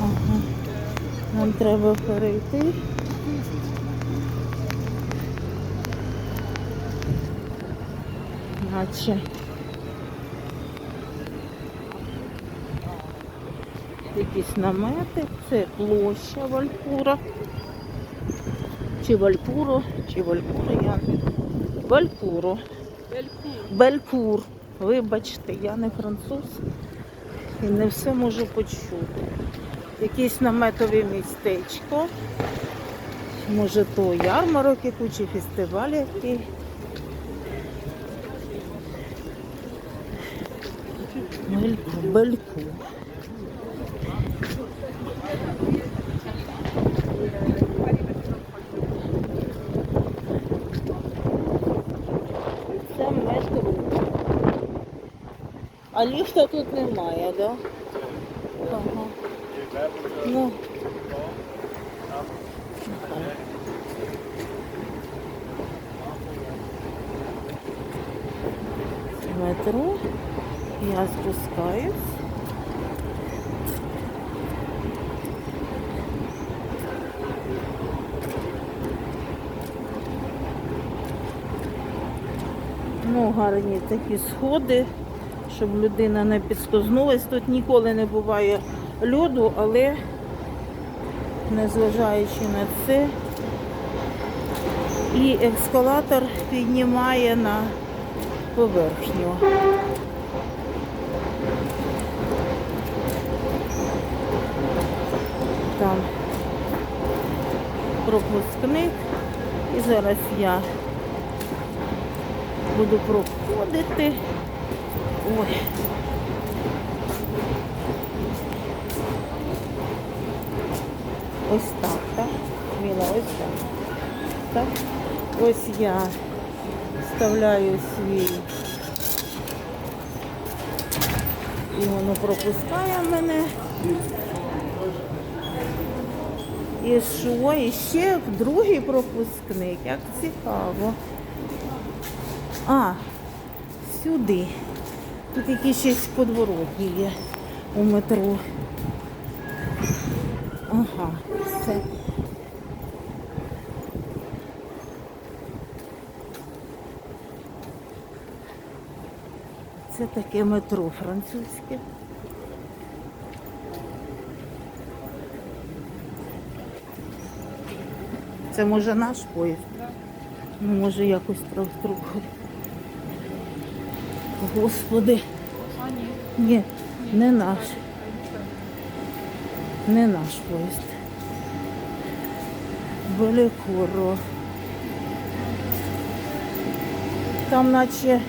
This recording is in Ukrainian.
Ага. Нам треба перейти. Наче. Якісь намети, це площа Вальпура. Чи Вальпуро, чи Вальпуро, я Вальпуро. Белькур. Вибачте, я не француз і не все можу почути. Якесь наметове містечко. Може то ярмарок який, чи фестиваль який. Бельку. Це метро. А ліфта тут немає, да? Ну. Метро. Я спускаюсь. Ну, гарні такі сходи, щоб людина не підскознулась. Тут ніколи не буває льоду, але незважаючи на це, і ескалатор піднімає на поверхню. Там пропускник. І зараз я буду проходити. Ой. Ось так, так? Міла, ось так. Так. Ось я вставляю свій. І воно пропускає мене. І що? І ще другий пропускник. Як цікаво. А, сюди. Тут якісь ще подворотні є у метро. Ага, все. Це таке метро французьке. Це може наш поїзд? Ну, може якось трохи трохи. Господи. Ні, не наш. Не наш поїзд. Великоро. Там наче